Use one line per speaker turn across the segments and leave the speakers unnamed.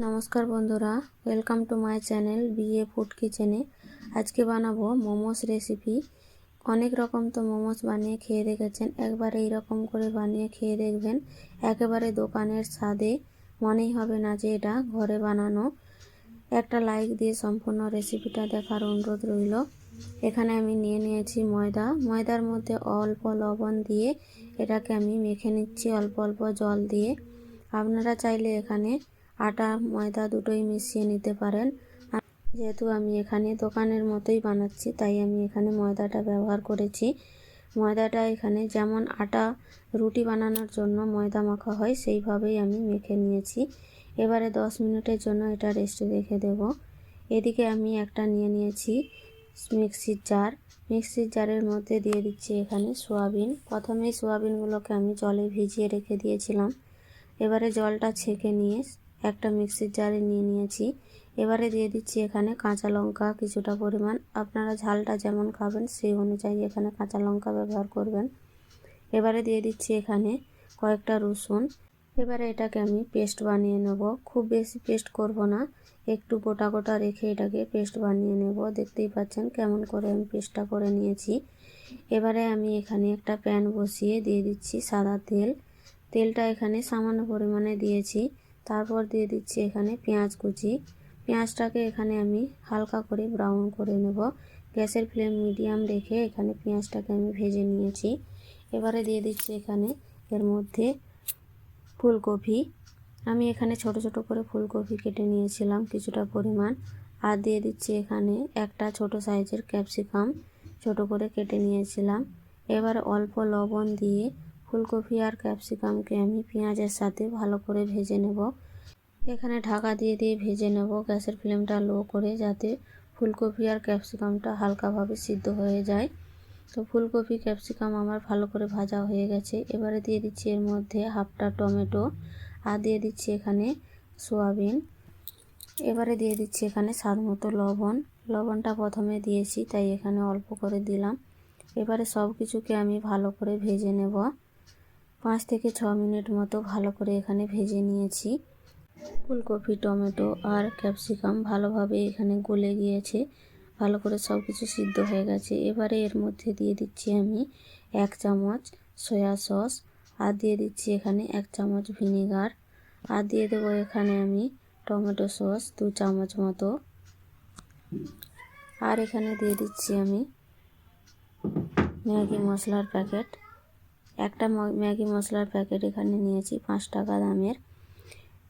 নমস্কার বন্ধুরা welcome to my channel BA food কিচেনে আজকে বানাবো মোমোস রেসিপি অনেক রকম তো মোমোস বানিয়ে খেয়ে দেখেছেন, একবার এই রকম করে বানিয়ে খেয়ে দেখবেন, একেবারে দোকানের স্বাদে মনেই হবে না যে এটা ঘরে বানানো। একটা লাইক দিয়ে সম্পূর্ণ রেসিপিটা দেখার অনুরোধ রইল। এখানে আমি নিয়ে নিয়েছি ময়দা। ময়দার মধ্যে অল্প লবণ দিয়ে এটাকে আমি মেখে নিচ্ছি অল্প অল্প জল দিয়ে। আপনারা চাইলে এখানে আটা, ময়দা দুটোই মিশিয়ে নিতে পারেন। যেহেতু আমি এখানে দোকানের মতোই বানাচ্ছি, তাই আমি এখানে ময়দাটা ব্যবহার করেছি। ময়দাটা এখানে যেমন আটা, রুটি বানানোর জন্য ময়দা মাখা হয়, সেইভাবেই আমি মেখে নিয়েছি। এবারে দশ মিনিটের জন্য এটা রেস্টে রেখে দেব। এদিকে আমি একটা নিয়ে নিয়েছি মিক্সির জার। মিক্সির জারের মধ্যে দিয়ে দিচ্ছি এখানে সোয়াবিন। প্রথমেই সোয়াবিনগুলোকে আমি জলে ভিজিয়ে রেখে দিয়েছিলাম। এবারে জলটা ছেঁকে নিয়ে একটা মিক্সির জারে নিয়ে নিয়েছি। এবারে দিয়ে দিচ্ছি এখানে কাঁচা লঙ্কা কিছুটা পরিমাণ। আপনারা ঝালটা যেমন খাবেন, সেই অনুযায়ী এখানে কাঁচা লঙ্কা ব্যবহার করবেন। এবারে দিয়ে দিচ্ছি এখানে কয়েকটা রসুন। এবারে এটাকে আমি পেস্ট বানিয়ে নেব। খুব বেশি পেস্ট করব না। একটু গোটা গোটা রেখে এটাকে পেস্ট বানিয়ে নেব। দেখতেই পাচ্ছেন কেমন করে আমি পেস্টটা করে নিয়েছি। এবারে আমি এখানে একটা প্যান বসিয়ে দিয়ে দিচ্ছি সাদা তেল। তেলটা এখানে সামান্য পরিমাণে দিয়েছি। তারপর দিয়ে দিচ্ছি এখানে পেঁয়াজ কুচি। পেঁয়াজটাকে এখানে আমি হালকা করে ব্রাউন করে নেব। গ্যাসের ফ্লেম মিডিয়াম রেখে এখানে পেঁয়াজটাকে আমি ভেজে নিয়েছি। এবারে দিয়ে দিচ্ছি এখানে এর মধ্যে ফুলকপি। আমি এখানে ছোট ছোট করে ফুলকপি কেটে নিয়েছিলাম কিছুটা পরিমাণ। আর দিয়ে দিচ্ছি এখানে একটা ছোট সাইজের ক্যাপসিকাম ছোট করে কেটে নিয়েছিলাম। এবার অল্প লবণ দিয়ে ফুলকপি আর ক্যাপসিকামকে আমি পেঁয়াজের সাথে ভালো করে ভেজে নেব। এখানে ঢাকা দিয়ে দিয়ে ভেজে নেব। গ্যাসের ফ্লেমটা লো করে যাতে ফুলকপি আর ক্যাপসিকামটা হালকাভাবে সিদ্ধ হয়ে যায়। তো ফুলকপি, ক্যাপসিকাম আমার ভালো করে ভাজা হয়ে গেছে। এবারে দিয়ে দিচ্ছি এর মধ্যে হাফটা টমেটো আর দিয়ে দিচ্ছি এখানে সোয়াবিন। এবারে দিয়ে দিচ্ছি এখানে স্বাদ মতো লবণ। লবণটা প্রথমে দিয়েছি, তাই এখানে অল্প করে দিলাম। এবারে সব কিছুকে আমি ভালো করে ভেজে নেব। পাঁচ থেকে ছ মিনিট মতো ভালো করে এখানে ভেজে নিয়েছি। ফুলকপি, টমেটো আর ক্যাপসিকাম ভালোভাবে এখানে গলে গিয়েছে। ভালো করে সব কিছু সিদ্ধ হয়ে গেছে। এবারে এর মধ্যে দিয়ে দিচ্ছি আমি এক চামচ সয়া সস আর দিয়ে দিচ্ছি এখানে এক চামচ ভিনেগার আর দিয়ে দেবো এখানে আমি টমেটো সস দু চামচ মতো। আর এখানে দিয়ে দিচ্ছি আমি ম্যাগি মশলার প্যাকেট। একটা ম্যাগি মশলার প্যাকেট এখানে নিয়েছি, পাঁচ টাকা দামের।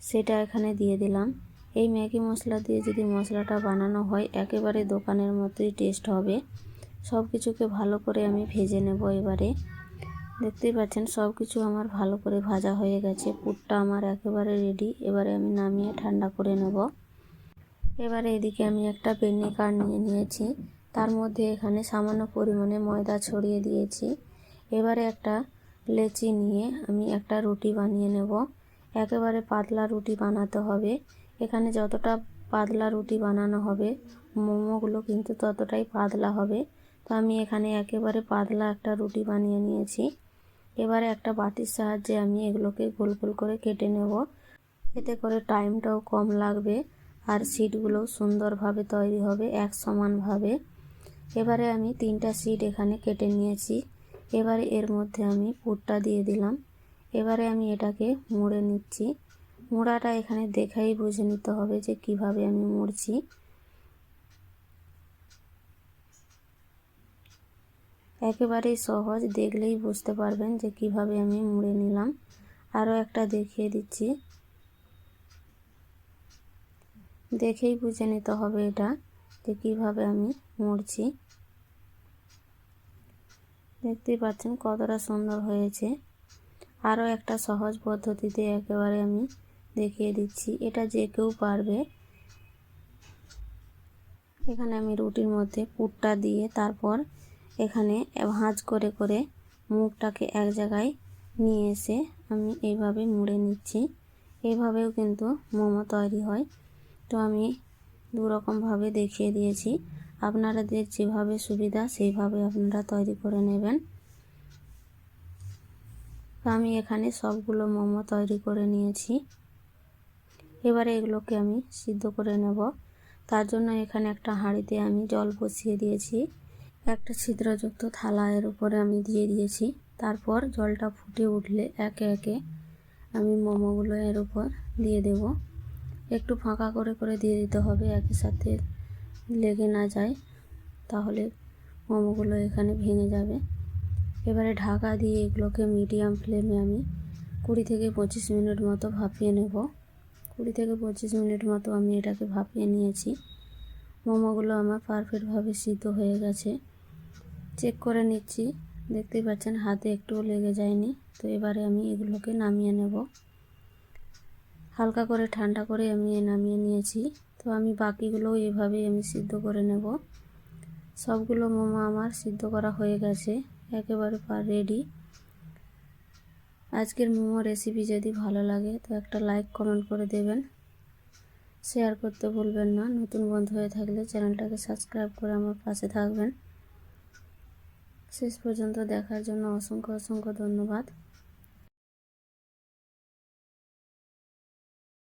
সেটা এখানে দিয়ে দিলাম। এই ম্যাগি মশলা দিয়ে যদি মশলাটা বানানো হয়, একেবারে দোকানের মতোই টেস্ট হবে। সব কিছুকে ভালো করে আমি ভেজে নেব এবারে। দেখতেই পাচ্ছেন সব কিছু আমার ভালো করে ভাজা হয়ে গেছে। পুরটা আমার একেবারে রেডি এবারে আমি নামিয়ে ঠান্ডা করে নেব। এবারে এদিকে আমি একটা পেন্নি কার্ড নিয়ে নিয়েছি। তার মধ্যে এখানে সামান্য পরিমাণে ময়দা ছড়িয়ে দিয়েছি। এবারে একটা লেচি নিয়ে আমি একটা রুটি বানিয়ে নেব। একেবারে পাতলা রুটি বানাতে হবে। এখানে যতটা পাতলা রুটি বানানো হবে, মোমোগুলো কিন্তু ততটাই পাতলা হবে। তো আমি এখানে একেবারে পাতলা একটা রুটি বানিয়ে নিয়েছি। এবারে একটা বাটির সাহায্যে আমি এগুলোকে গোল গোল করে কেটে নেব। এতে করে টাইমটাও কম লাগবে আর সিটগুলো সুন্দরভাবে তৈরি হবে, এক সমানভাবে এবারে আমি তিনটা সিট এখানে কেটে নিয়েছি। এবারে এর মধ্যে আমি পুরটা দিয়ে দিলাম। এবারে আমি এটাকে মুড়ে নিচ্ছি। মুড়াটা এখানে দেখাই বুঝে নিতে হবে যে কীভাবে আমি মুড়ছি। একেবারেই সহজ, দেখলেই বুঝতে পারবেন যে কীভাবে আমি মুড়ে নিলাম। আরও একটা দেখিয়ে দিচ্ছি। দেখেই বুঝে নিতে হবে এটা যে কীভাবে আমি মুড়ছি। দেখতেই পাচ্ছেন কতটা সুন্দর হয়েছে। আরও একটা সহজ পদ্ধতিতে একেবারে আমি দেখিয়ে দিচ্ছি। এটা যে কেউ পারবে। এখানে আমি রুটির মধ্যে পুরটা দিয়ে তারপর এখানে ভাঁজ করে করে মুখটাকে এক জায়গায় নিয়ে এসে আমি এইভাবে মুড়ে নিচ্ছি। এইভাবেও কিন্তু মোমো তৈরি হয়। তো আমি দু রকমভাবে দেখিয়ে দিয়েছি। আপনাদের যেভাবে সুবিধা, সেইভাবে আপনারা তৈরি করে নেবেন। আমি এখানে সবগুলো মোমো তৈরি করে নিয়েছি। এবারে এগুলোকে আমি সিদ্ধ করে নেব। তার জন্য এখানে একটা হাঁড়িতে আমি জল বসিয়ে দিয়েছি। একটা ছিদ্রযুক্ত থালা এর উপরে আমি দিয়ে দিয়েছি। তারপর জলটা ফুটে উঠলে একে একে আমি মোমোগুলো এর উপর দিয়ে দেব। একটু ফাঁকা করে করে দিয়ে দিতে হবে, একই সাথে লেগে না যায়, তাহলে মোমোগুলো এখানে ভেঙে যাবে। এবারে ঢাকা দিয়ে এগুলোকে মিডিয়াম ফ্লেমে আমি কুড়ি থেকে পঁচিশ মিনিট মতো ভাপিয়ে নেব। কুড়ি থেকে পঁচিশ মিনিট মতো আমি এটাকে ভাপিয়ে নিয়েছি। মোমোগুলো আমার পারফেক্টভাবে সিদ্ধ হয়ে গেছে। চেক করে নিচ্ছি। দেখতেই পাচ্ছেন হাতে একটুও লেগে যায়নি। তো এবারে আমি এগুলোকে নামিয়ে নেব। হালকা করে ঠান্ডা করে আমি নামিয়ে নিয়েছি। তো আমি বাকিগুলোও এভাবেই আমি সিদ্ধ করে নেব। সবগুলো মোমো আমার সিদ্ধ করা হয়ে গেছে, একেবারে পার রেডি আজকের মোমো রেসিপি যদি ভালো লাগে তো একটা লাইক কমেন্ট করে দেবেন। শেয়ার করতে ভুলবেন না। নতুন বন্ধু হয়ে থাকলে চ্যানেলটাকে সাবস্ক্রাইব করে আমার পাশে থাকবেন। শেষ পর্যন্ত দেখার জন্য অসংখ্য অসংখ্য ধন্যবাদ।